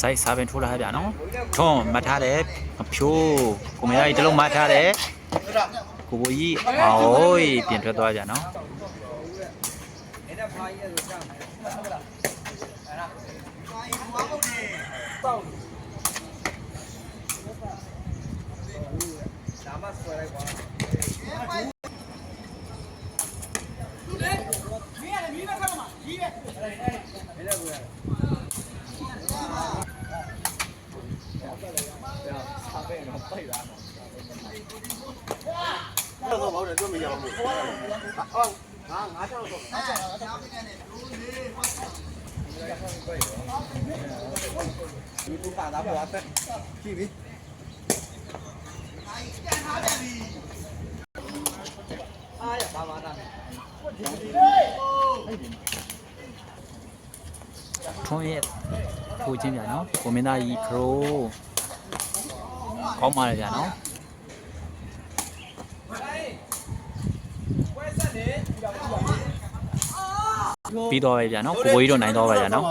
စိုက်စားပင်ထိုးလာဗျာနော်ထွန်းမှတ်ထားတယ်အဖြိုးကိုမရကြီးတစ်လုံးမှတ်ထားတယ်ကိုဘိုးကြီးအော်ပြင်ထွက်သွားကြနော် တော့ဘာလို့တွေ့မရအောင်လို့ဟုတ်ငါငါကြောက်တော့ဒီပူပါတာပေါ်တဲ့ကြည့်ပြီထွန်းရဲ့ထိုးချင်းဗျာနော်ကိုမင်းသားကြီးခရိုး ကောင်းပါလေဗျာနော်ပြီးတော့ပဲဗျာနော်ကိုဘိုးကြီးတော့နိုင်တော့ပါဗျာနော်